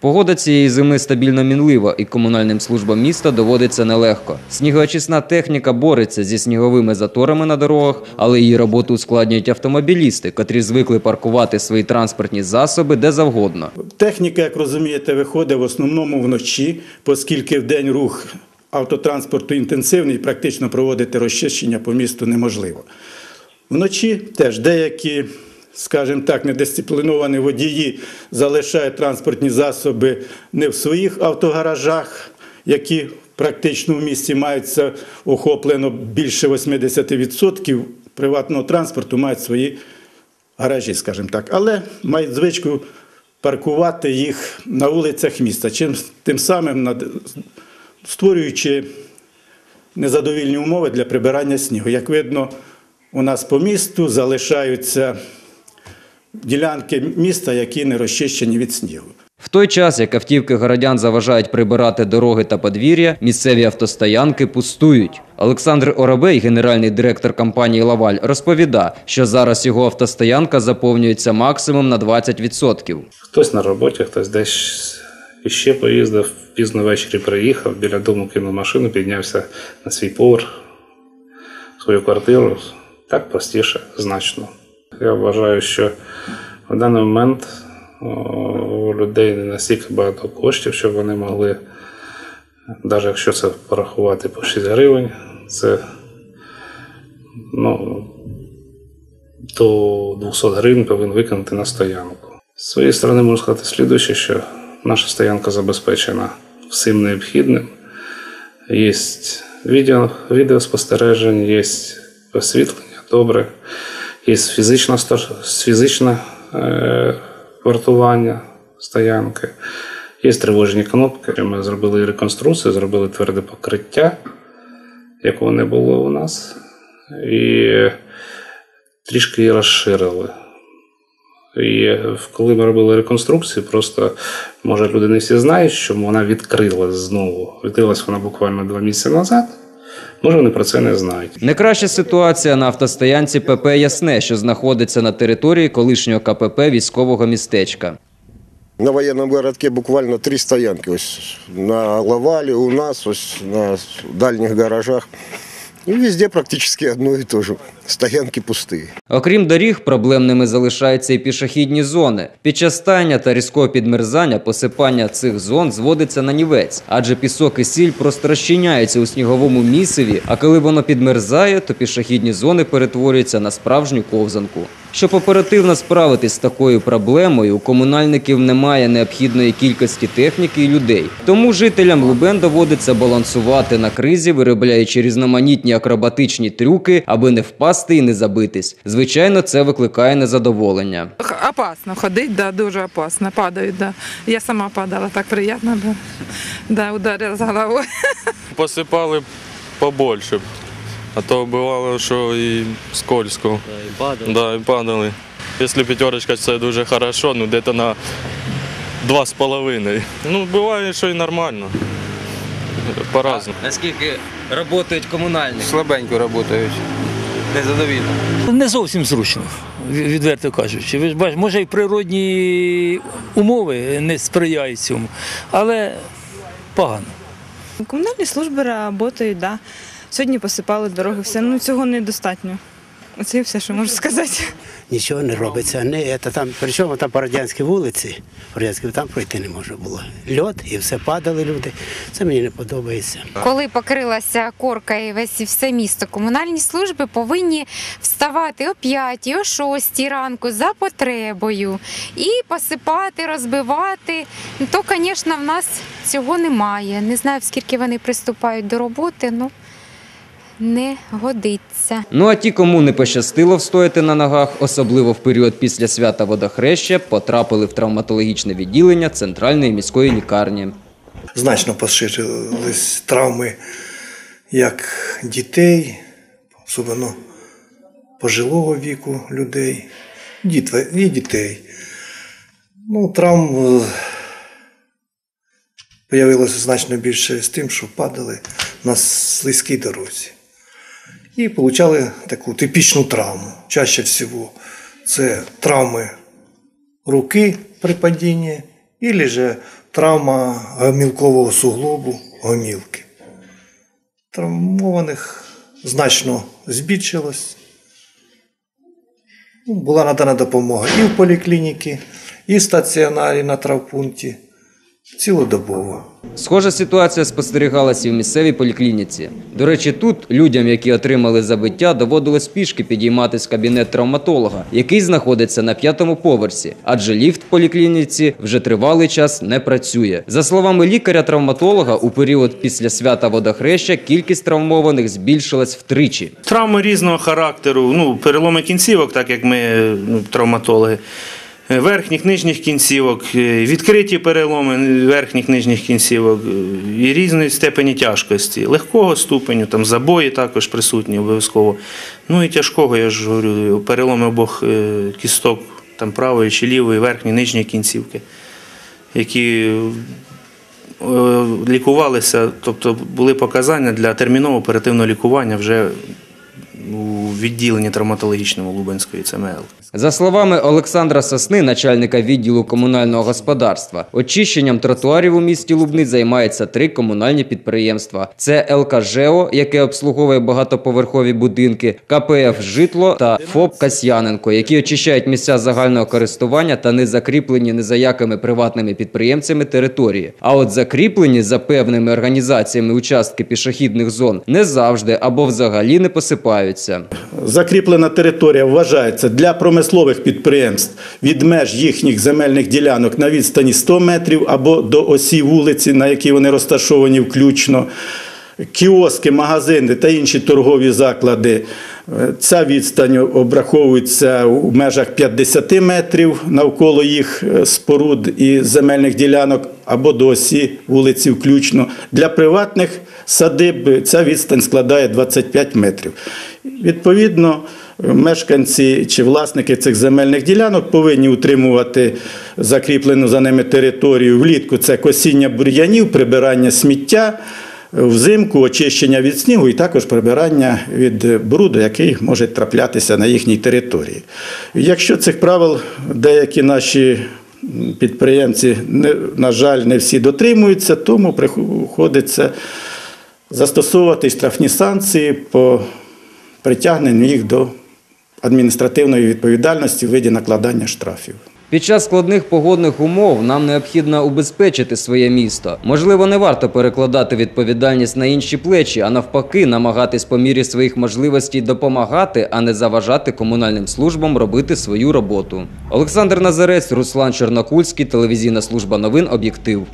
Погода цієї зими стабільно мінлива, і комунальним службам міста доводиться нелегко. Снігоочисна техніка бореться зі сніговими заторами на дорогах, але її роботу ускладнюють автомобілісти, котрі звикли паркувати свої транспортні засоби де завгодно. Техніка, як розумієте, виходить в основному вночі, оскільки в день рух автотранспорту інтенсивний, практично проводити розчищення по місту неможливо. Вночі теж деякі, скажімо так, недисципліновані водії залишають транспортні засоби не в своїх автогаражах, які практично в місті маються охоплено більше 80% приватного транспорту, мають свої гаражі, скажімо так, але мають звичку паркувати їх на вулицях міста, чим тим самим створюючи незадовільні умови для прибирання снігу. Як видно, у нас по місту залишаються ділянки міста, які не розчищені від снігу. В той час, як автівки городян заважають прибирати дороги та подвір'я, місцеві автостоянки пустують. Олександр Оробей, генеральний директор компанії Лаваль, розповіда, що зараз його автостоянка заповнюється максимум на 20%. Хтось на роботі, хтось десь іще поїздив, пізно ввечері приїхав, біля дому кинув машину, піднявся на свій поверх, свою квартиру. Так простіше, значно. Я вважаю, що в даний момент у людей не настільки багато коштів, щоб вони могли, навіть якщо це порахувати по 6 гривень, це ну, до 200 гривень повинен виконати на стоянку. З своєї сторони можу сказати слідуюче, що наша стоянка забезпечена всім необхідним. Є відео, відеоспостереження, є освітлення добре, є фізичне, фізичне е, вартування стоянки, є тривожні кнопки. Ми зробили реконструкцію, зробили тверде покриття, якого не було у нас. І трішки її розширили. І коли ми робили реконструкцію, просто може люди не всі знають, що вона відкрилась знову. Відкрилась вона буквально два місяці назад. Може, вони про це не знають. Не краща ситуація на автостоянці ПП Ясне, що знаходиться на території колишнього КПП військового містечка. На воєнному городке буквально три стоянки. Ось на Лавалі, у нас, ось на дальніх гаражах. І везде практично одно і те ж. Стоянки пусті. Окрім доріг, проблемними залишаються і пішохідні зони. Під час тання та різкого підмерзання посипання цих зон зводиться на нівець, адже пісок і сіль просто розчиняються у сніговому місиві, а коли воно підмерзає, то пішохідні зони перетворюються на справжню ковзанку. Щоб оперативно справитись з такою проблемою, у комунальників немає необхідної кількості техніки і людей. Тому жителям Лубен доводиться балансувати на кризі, виробляючи різноманітні акробатичні трюки, аби не впасти і не забитись. Звичайно, це викликає незадоволення. Опасно ходить, да, дуже опасно. Падають, да. Я сама падала, так приємно було. Да, ударилась головою. посипали побольше. А то бувало, що і скользко. Да, і падали. Да, і падали. Якщо п'ятерочка це дуже хорошо, ну десь на два з половиною. Ну, буває, що і нормально. По-разному. Наскільки працюють комунальники? слабенько працюють. Незадовільно. Не зовсім зручно, відверто кажучи. Ви ж бачите, може і природні умови не сприяють цьому, але погано. Комунальні служби працюють, да. Сьогодні посипали дороги, все. Ну цього недостатньо. Оце і все, що можу сказати. нічого не робиться. Не, це там, причому там по радянській вулиці, по радянській там пройти не можна було. Льот і все падали люди. Це мені не подобається. Коли покрилася корка і весь і все місто, комунальні служби повинні вставати о 5, о 6 ранку за потребою і посипати, розбивати. Ну, То, звісно, в нас цього немає. Не знаю, скільки вони приступають до роботи, ну не годиться. Ну а ті, кому не пощастило встояти на ногах, особливо в період після свята водохреща, потрапили в травматологічне відділення центральної міської лікарні. значно поширились травми як дітей, особливо пожилого віку людей, і дітей. Ну, травм е, появилося значно більше з тим, що падали на слизькій дорозі. І отримали таку типічну травму. Чаще всього це травми руки при падінні Ілі же травма гомілкового суглобу, гомілки. Травмованих значно збільшилось. Була надана допомога і в поліклініці, і в стаціонарі на травпункті. Цілодобово. Схожа ситуація спостерігалася і в місцевій поліклініці. До речі, тут людям, які отримали забиття, доводилось пішки підійматись в кабінет травматолога, який знаходиться на п'ятому поверсі, адже ліфт в поліклініці вже тривалий час не працює. За словами лікаря-травматолога, у період після свята водохреща кількість травмованих збільшилась втричі. Травми різного характеру, ну, переломи кінцівок, так як ми ну, травматологи. Е, Верхніх, нижніх кінцівок, е, відкриті переломи верхніх, нижніх кінцівок е, і різної степені тяжкості. Легкого ступеню, там забої також присутні обов'язково. Ну і тяжкого, я ж говорю, переломи обох кісток, там правої чи лівої, верхньої, нижньої кінцівки, які лікувалися, тобто були показання для термінового оперативного лікування вже у відділенні травматологічному Лубенської ЦМЛ. За словами Олександра Сосни, начальника відділу комунального господарства, очищенням тротуарів у місті Лубни займаються три комунальні підприємства: це ЛКЖО, яке обслуговує багатоповерхові будинки, КПФ Житло та ФОП Касьяненко, які очищають місця загального користування та не закріплені ні за якими приватними підприємцями території. А от закріплені за певними організаціями участки пішохідних зон не завжди або взагалі не посипаються. Закріплена територія вважається для промислових підприємств від меж їхніх земельних ділянок на відстані 100 метрів або до осі вулиці, на якій вони розташовані включно. Кіоски, магазини та інші торгові заклади. Е, Ця відстань обраховується у межах 50 метрів навколо їх е, споруд і земельних ділянок або до осі вулиці включно. Для приватних садиб ця відстань складає 25 метрів. Відповідно, мешканці чи власники цих земельних ділянок повинні утримувати закріплену за ними територію. Влітку це косіння бур'янів, прибирання сміття. Взимку очищення від снігу і також прибирання від бруду, який може траплятися на їхній території. Якщо цих правил деякі наші підприємці, на жаль, не всі дотримуються, тому приходиться застосовувати штрафні санкції по притягненню їх до адміністративної відповідальності в виді накладання штрафів. Під час складних погодних умов нам необхідно убезпечити своє місто. Можливо, не варто перекладати відповідальність на інші плечі, а навпаки, намагатись по мірі своїх можливостей допомагати, а не заважати комунальним службам робити свою роботу. Олександр Назарець, Руслан Чорнокульський, телевізійна служба новин Об'єктив.